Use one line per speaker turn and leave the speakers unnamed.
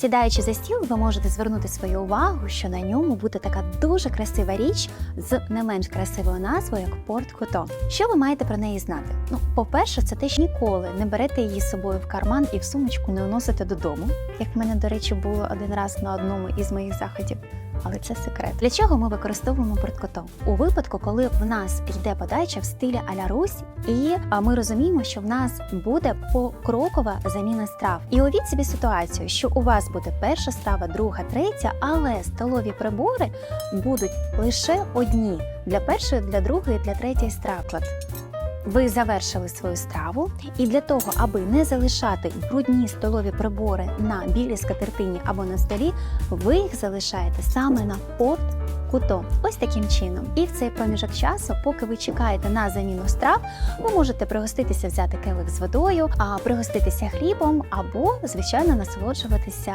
Сідаючи за стіл, ви можете звернути свою увагу, що на ньому буде така дуже красива річ з не менш красивою назвою, як порт Кото. Що ви маєте про неї знати? Ну, по-перше, це те, що ніколи не берете її з собою в карман і в сумочку не уносите додому, як в мене, до речі, було один раз на одному із моїх заходів. Але це секрет. Для чого ми використовуємо порткото? У випадку, коли в нас йде подача в стилі а-ля Русь, і ми розуміємо, що в нас буде покрокова заміна страв. І уявіть собі ситуацію, що у вас буде перша страва, друга, третя, але столові прибори будуть лише одні для першої, для другої, для третьої страв. Ви завершили свою страву, і для того, аби не залишати брудні столові прибори на білій скатертині або на столі, ви їх залишаєте саме на порт куто. Ось таким чином. І в цей проміжок часу, поки ви чекаєте на заміну страв, ви можете пригоститися, взяти келих з водою, а пригоститися хлібом або, звичайно, насолоджуватися